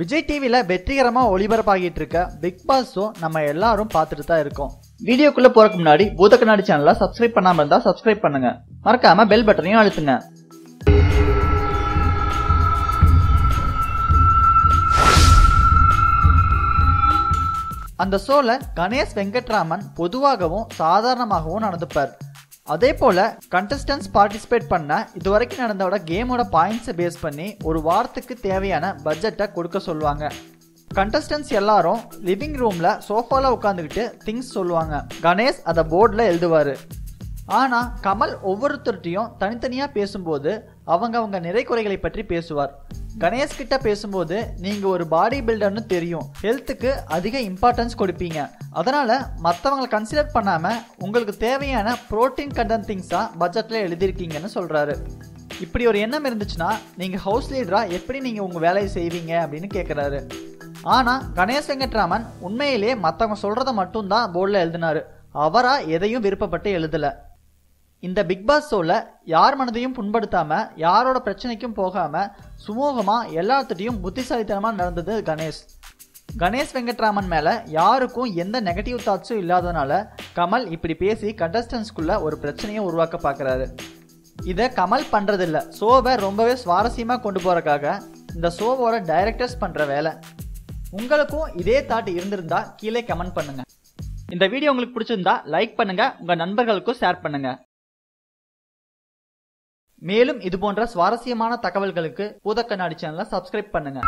விஜய் டிவியில் வெற்றிகரமாக ஒளிபரப்பாகிட்டு இருக்க பிக் பாஸ் ஷோ நம்ம எல்லாரும் பார்த்துட்டு தான் இருக்கோம். வீடியோக்குள்ளே போகிறதுக்கு முன்னாடி பூத கண்ணாடி சேனலை சப்ஸ்கிரைப் பண்ணாமல் இருந்தால் சப்ஸ்கிரைப் பண்ணுங்க. மறக்காம பெல் பட்டனையும் அழுத்துங்க. அந்த ஷோவில் கணேஷ் வெங்கட்ராமன் பொதுவாகவும் சாதாரணமாகவும் நடந்துப்பார். அதே போல கண்டஸ்டன்ஸ் பார்ட்டிசிபேட் பண்ண இது வரைக்கும் நடந்தோட கேமோட பாயிண்ட்ஸை பேஸ் பண்ணி ஒரு வாரத்துக்கு தேவையான பட்ஜெட்டை கொடுக்க சொல்லுவாங்க. கண்டஸ்டன்ஸ் எல்லாரும் லிவிங் ரூம்ல சோஃபால உட்காந்துக்கிட்டு திங்ஸ் சொல்லுவாங்க. கணேஷ் அதை போர்டில் எழுதுவாரு. ஆனா கமல் ஒவ்வொருத்தர்ட்டையும் தனித்தனியா பேசும்போது அவங்க அவங்க நிறை குறைகளை பற்றி பேசுவார். கணேஷ் கிட்ட பேசும்போது நீங்க ஒரு பாடி பில்டர்னு தெரியும். ஹெல்த்துக்கு அதிக இம்பார்ட்டன்ஸ் கொடுப்பீங்க. அதனால மற்றவங்களை கன்சிடர் பண்ணாம உங்களுக்கு தேவையான புரோட்டீன் கண்டென்ட் திங்ஸா பட்ஜெட்ல எழுதியிருக்கீங்கன்னு சொல்றாரு. இப்படி ஒரு எண்ணம் இருந்துச்சுன்னா நீங்க ஹவுஸ் லீடரா எப்படி நீங்க உங்க வேலையை செய்வீங்க அப்படின்னு கேட்குறாரு ஆனா கணேஷ் வெங்கட்ராமன் உண்மையிலேயே மற்றவங்க சொல்றத மட்டும்தான் போர்டில் எழுதினாரு. அவரா எதையும் விருப்பப்பட்டு எழுதலை. இந்த பிக் பாஸ் ஷோவில் யார் மனதையும் புண்படுத்தாம யாரோட பிரச்சனைக்கும் போகாம சுமூகமா எல்லாத்துட்டையும் புத்திசாலித்தனமாக நடந்தது கணேஷ். கணேஷ் வெங்கட்ராமன் மேலே யாருக்கும் எந்த நெகட்டிவ் தாட்ஸும் இல்லாதனால கமல் இப்படி பேசி கண்டஸ்டன்ஸ்குள்ள ஒரு பிரச்சனையை உருவாக்க பார்க்கறாரு இதை கமல் பண்ணுறதில்ல ஷோவை ரொம்பவே சுவாரஸ்யமாக கொண்டு போகிறக்காக இந்த ஷோவோட டைரக்டர்ஸ் பண்ணுற வேலை. உங்களுக்கும் இதே தாட் இருந்திருந்தா கீழே கமெண்ட் பண்ணுங்கள் இந்த வீடியோ உங்களுக்கு பிடிச்சிருந்தா லைக் பண்ணுங்கள் உங்கள் நண்பர்களுக்கும் ஷேர் பண்ணுங்கள் மேலும் இது போன்ற சுவாரஸ்யமான தகவல்களுக்கு பூதக்கண்ணாடி சேனலை சப்ஸ்கிரைப் பண்ணுங்க.